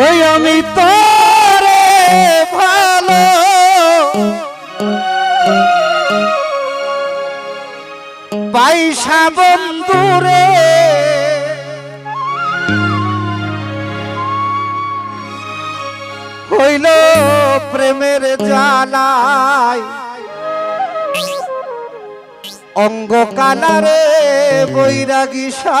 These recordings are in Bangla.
ওই আমি তোরে ভালো। পাইসা বন্ধুরে হইল প্রেমের জালাই অঙ্গ কালারে বৈরাগী সা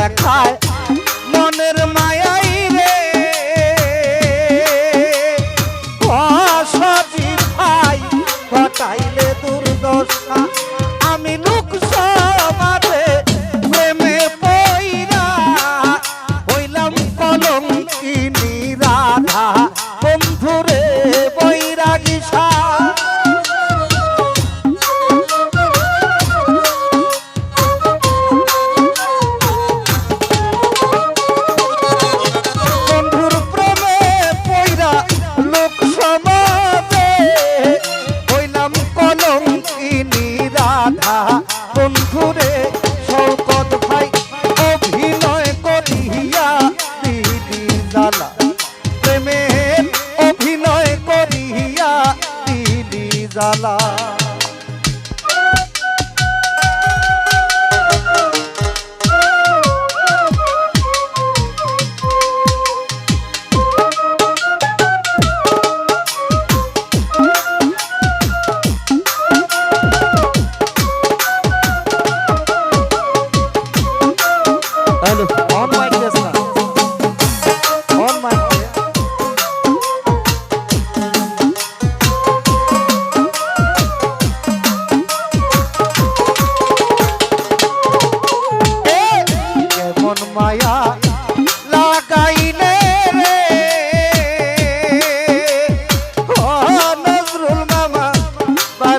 দেখায়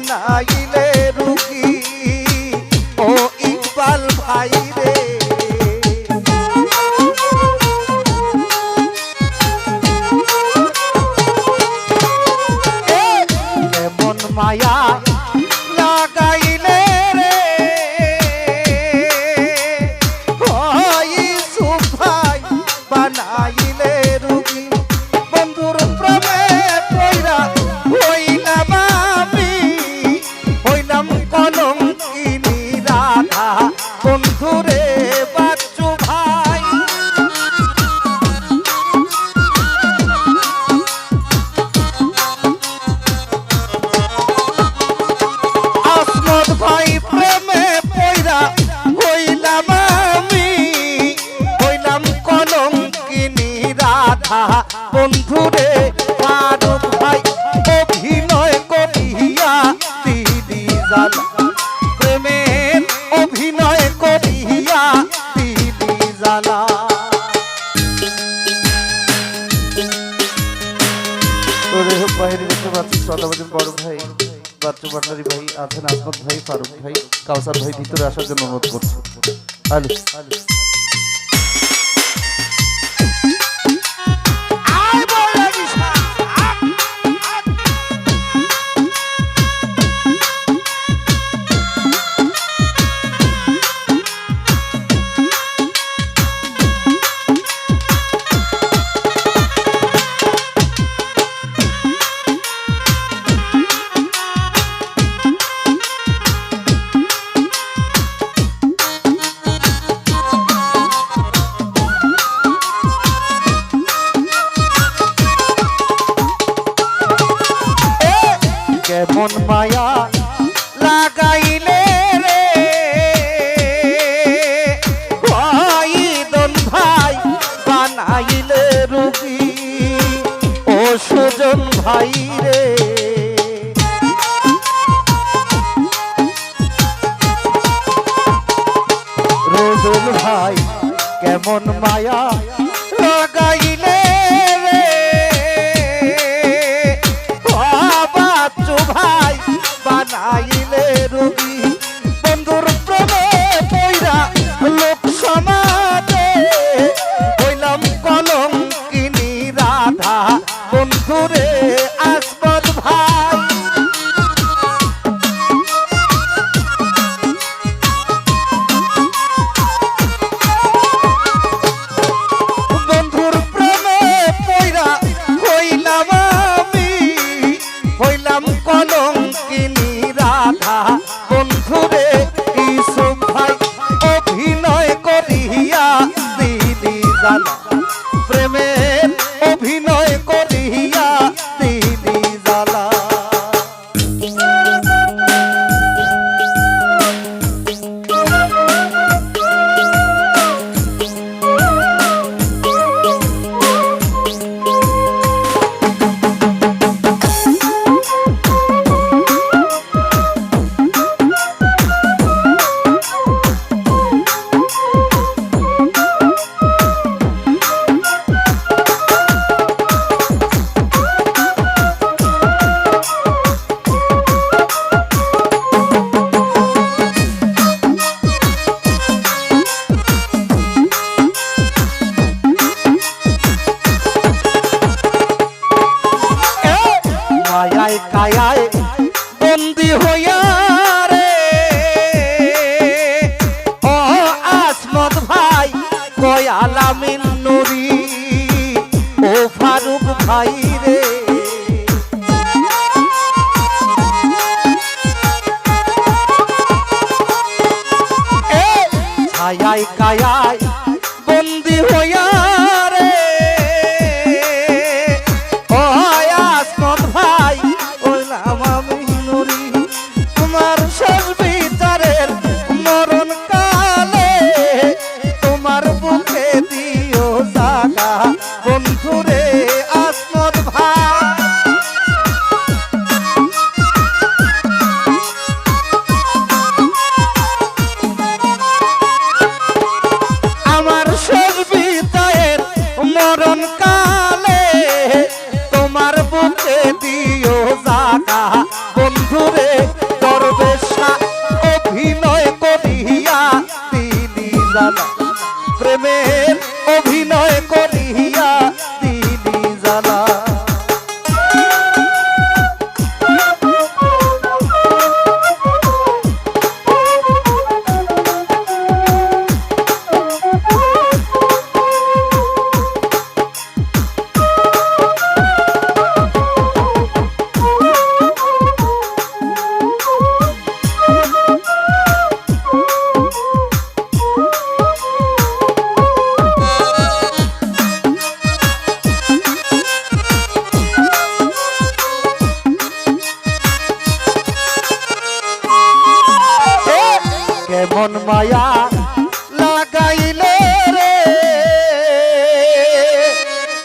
哪一类 বন্ধুরে ফারুক ভাই, অভিনয় করিয়া দিদি জাল। প্রেমের অভিনয় করিয়া দিদি জালা। তোরে বাইরে দেখতে পাচ্ছি সদাবাদী বড় ভাই, বাচ্চু ভান্ডারী ভাই, আছেন আসমত ভাই, ফারুক ভাই, কাউসার ভাই, ভিতরে আসার জন্য অনুরোধ করছি। আলু আলু মায়া লাগাইলে রে। ভাই দন ভাই বানাইলে রুগী। ও সুজন ভাই রে। রোজন ভাই, কেমন মায়া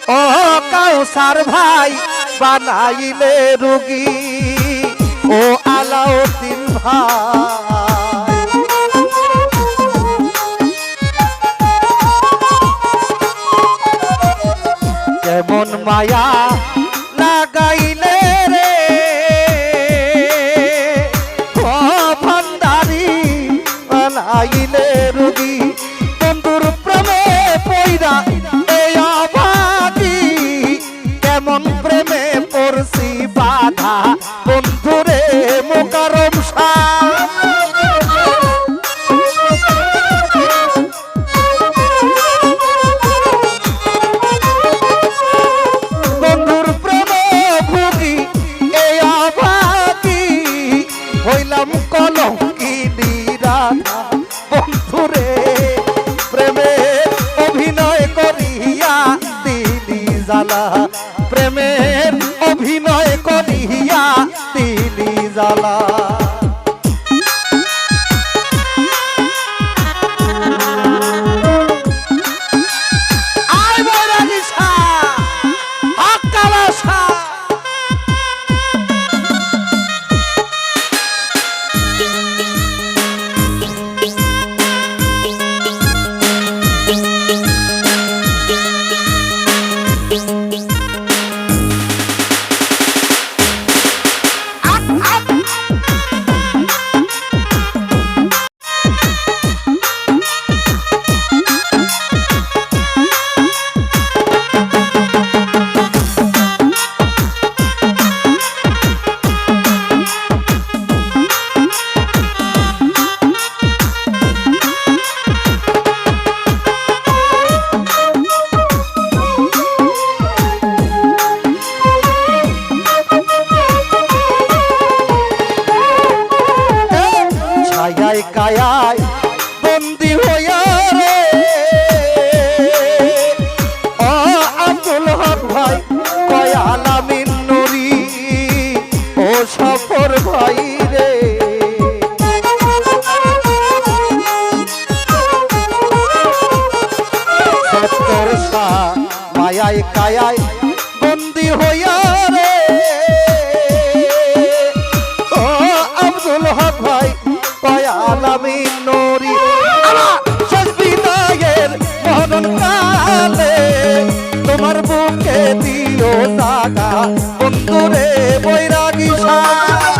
ও কাউসার ভাই বানাইলে রুগী। ও আলাউদ্দিন ভাই। কেমন মায়া কথা বন্ধুরে প্রেমে অভিনয় করিয়া দিলি জ্বালা। মরণ কালে তোমার বুকে দিও সাদা বন্ধুরে বৈরাগী সাদা